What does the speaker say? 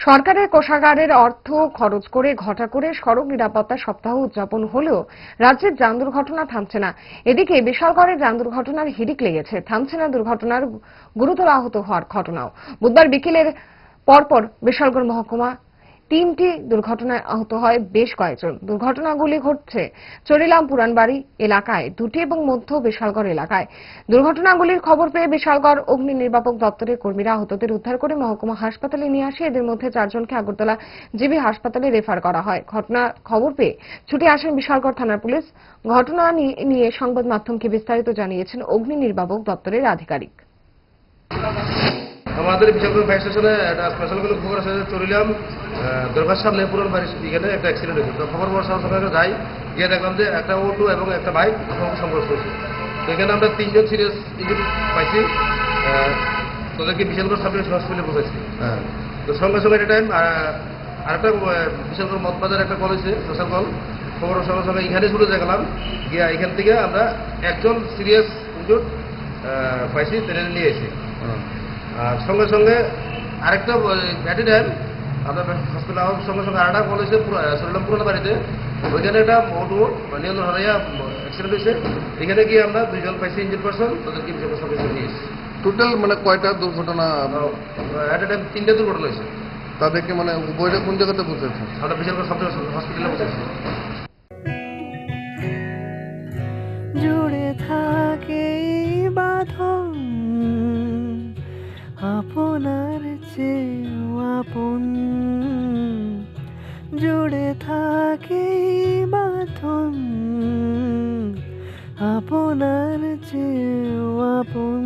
সরকারের কোষাগারের অর্থ খরচ করে, ঘটা করে সড়ক নিরাপত্তা সপ্তাহ উদযাপন হলেও রাজ্যের যান দুর্ঘটনা থামছে না। এদিকে বিশালগড়ে যান দুর্ঘটনার হিড়িক লেগেছে। থামছে না দুর্ঘটনার গুরুতর আহত হওয়ার ঘটনাও। বুধবার বিকেলের পরপর বিশালগড় মহকুমা তিনটি দুর্ঘটনায় আহত হয় বেশ কয়েকজন। দুর্ঘটনাগুলি ঘটছে চরিলাম পুরানবাড়ি এলাকায়, দুটি এবং মধ্য বিশালগড় এলাকায়। দুর্ঘটনাগুলির খবর পেয়ে বিশালগড় অগ্নি নির্বাপক দপ্তরের কর্মীরা আহতদের উদ্ধার করে মহকুমা হাসপাতালে নিয়ে আসে। এদের মধ্যে চারজনকে আগরতলা জিবি হাসপাতালে রেফার করা হয়। ঘটনা খবর পেয়ে ছুটে আসেন বিশালগড় থানার পুলিশ। ঘটনা নিয়ে- সংবাদ মাধ্যমকে বিস্তারিত জানিয়েছেন অগ্নি নির্বাপক দপ্তরের আধিকারিক। আমাদের বিশালগঞ্জ ফায়ার স্টেশনে একটা স্পেশাল কোনো খবর আছে চলিলাম দরকার সামনে পুরন বাড়ির এখানে একটা অ্যাক্সিডেন্ট হয়েছে। তো খবর পাওয়ার সঙ্গে সঙ্গে যাই গিয়ে দেখলাম যে একটা অটো এবং একটা বাইক সংঘর্ষ হয়েছে। তো এখানে আমরা তিনজন সিরিয়াস ইঞ্জুরি পাইছি। তাদেরকে বিশালগড় সাব হসপিটালে পৌঁছেছি হ্যাঁ। তো সঙ্গে সঙ্গে একটা টাইম আরেকটা আহ, বিশালগড় মতবাজার একটা কল হয়েছে সোশ্যাল কল খবর সঙ্গে সঙ্গে এখানে শুরু দেখলাম গিয়া এখান থেকে আমরা একজন সিরিয়াস ইঞ্জুর পাইছি ট্রেনে নিয়ে এসেছি হ্যাঁ। আর সঙ্গে সঙ্গে আরেকটা অ্যাট এ আপনার হসপিটাল আমার সঙ্গে সঙ্গে আরেকটা বলেছে শরীরাম পুরোনো বাড়িতে। ওইখানে একটা অটো নিয়ন্ত্রণ হারাইয়া অ্যাক্সিডেন্ট হয়েছে। এখানে গিয়ে আমরা দুইজন পাইছি ইঞ্জিন পার্সন তাদেরকে সার্ভিস নিয়ে এসেছি। টোটাল মানে কয়টা দুর্ঘটনা? অ্যাট এ টাইম তিনটে দুর্ঘটনা হয়েছে। তাদেরকে মানে বইটা কোন জায়গাতে পৌঁছেছে? আমরা বিশাল সব হসপিটালে বসেছি চেয়েও আপন। জুড়ে থাকে বাঁধন আপনার চেয়ে আপন।